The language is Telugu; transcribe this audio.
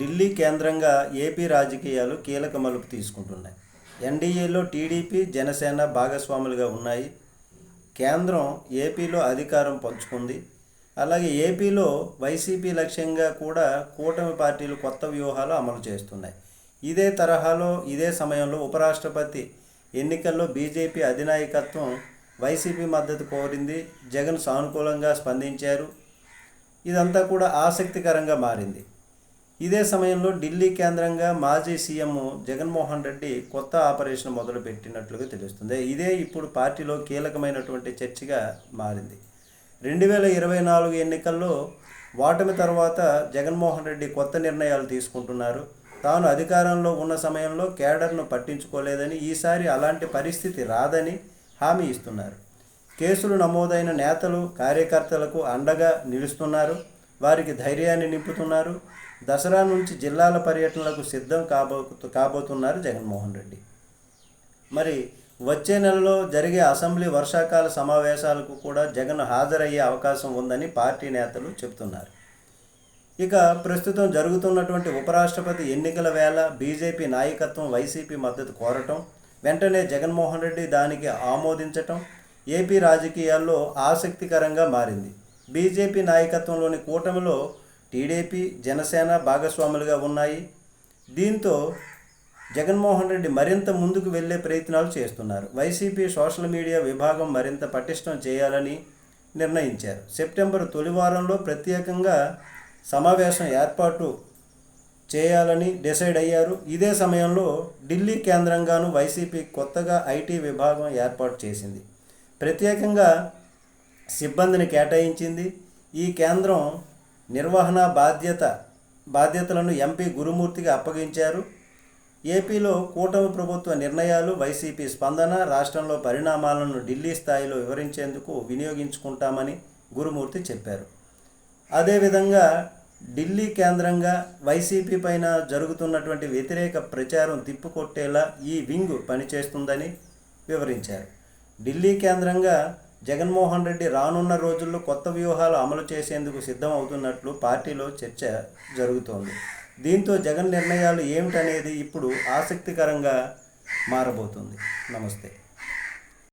ఢిల్లీ కేంద్రంగా ఏపీ రాజకీయాలు కీలక మలుపు తీసుకుంటున్నాయి. ఎన్డీఏలో టీడీపీ జనసేన భాగస్వాములుగా ఉన్నాయి. కేంద్రం ఏపీలో అధికారం పంచుకుంది. అలాగే ఏపీలో వైసీపీ లక్ష్యంగా కూడా కూటమి పార్టీలు కొత్త వ్యూహాలు అమలు చేస్తున్నాయి. ఇదే తరహాలో ఇదే సమయంలో ఉపరాష్ట్రపతి ఎన్నికల్లో బీజేపీ అధినాయకత్వం వైసీపీ మద్దతు కోరింది. జగన్ సానుకూలంగా స్పందించారు. ఇదంతా కూడా ఆసక్తికరంగా మారింది. ఇదే సమయంలో ఢిల్లీ కేంద్రంగా మాజీ సీఎం జగన్మోహన్ రెడ్డి కొత్త ఆపరేషన్ మొదలుపెట్టినట్లుగా తెలుస్తుంది. ఇదే ఇప్పుడు పార్టీలో కీలకమైనటువంటి చర్చగా మారింది. రెండు వేల ఇరవై నాలుగు ఎన్నికల్లో ఓటమి తర్వాత జగన్మోహన్ రెడ్డి కొత్త నిర్ణయాలు తీసుకుంటున్నారు. తాను అధికారంలో ఉన్న సమయంలో కేడర్ను పట్టించుకోలేదని ఈసారి అలాంటి పరిస్థితి రాదని హామీ ఇస్తున్నారు. కేసులు నమోదైన నేతలు కార్యకర్తలకు అండగా నిలుస్తున్నారు. వారికి ధైర్యాన్ని నింపుతున్నారు. దసరా నుంచి జిల్లాల పర్యటనలకు సిద్ధం కాబో కాబోతున్నారు జగన్మోహన్ రెడ్డి. మరి వచ్చే నెలలో జరిగే అసెంబ్లీ వర్షాకాల సమావేశాలకు కూడా జగన్ హాజరయ్యే అవకాశం ఉందని పార్టీ నేతలు చెబుతున్నారు. ఇక ప్రస్తుతం జరుగుతున్నటువంటి ఉపరాష్ట్రపతి ఎన్నికల వేళ బీజేపీ నాయకత్వం వైసీపీ మద్దతు కోరటం వెంటనే జగన్మోహన్ రెడ్డి దానికి ఆమోదించటం ఏపీ రాజకీయాల్లో ఆసక్తికరంగా మారింది. బీజేపీ నాయకత్వంలోని కూటమిలో టీడీపీ జనసేన భాగస్వాములుగా ఉన్నాయి. దీంతో జగన్మోహన్ రెడ్డి మరింత ముందుకు వెళ్ళే ప్రయత్నాలు చేస్తున్నారు. వైసీపీ సోషల్ మీడియా విభాగం మరింత పటిష్టం చేయాలని నిర్ణయించారు. సెప్టెంబర్ తొలి వారంలో ప్రత్యేకంగా సమావేశం ఏర్పాటు చేయాలని డిసైడ్ అయ్యారు. ఇదే సమయంలో ఢిల్లీ కేంద్రంగాను వైసీపీ కొత్తగా ఐటీ విభాగం ఏర్పాటు చేసింది. ప్రత్యేకంగా సిబ్బందిని కేటాయించింది. ఈ కేంద్రం నిర్వహణ బాధ్యత బాధ్యతలను ఎంపీ గురుమూర్తికి అప్పగించారు. ఏపీలో కూటమి ప్రభుత్వ నిర్ణయాలు వైసీపీ స్పందన రాష్ట్రంలో పరిణామాలను ఢిల్లీ స్థాయిలో వివరించేందుకు వినియోగించుకుంటామని గురుమూర్తి చెప్పారు. అదేవిధంగా ఢిల్లీ కేంద్రంగా వైసీపీ పైన జరుగుతున్నటువంటి వ్యతిరేక ప్రచారం తిప్పుకొట్టేలా ఈ వింగ్ పనిచేస్తుందని వివరించారు. ఢిల్లీ కేంద్రంగా జగన్మోహన్ రెడ్డి రానున్న రోజుల్లో కొత్త వ్యూహాలు అమలు చేసేందుకు సిద్ధం అవుతున్నట్లు పార్టీలో చర్చ జరుగుతోంది. దీంతో జగన్ నిర్ణయాలు ఏమిటనేది ఇప్పుడు ఆసక్తికరంగా మారబోతుంది. నమస్తే.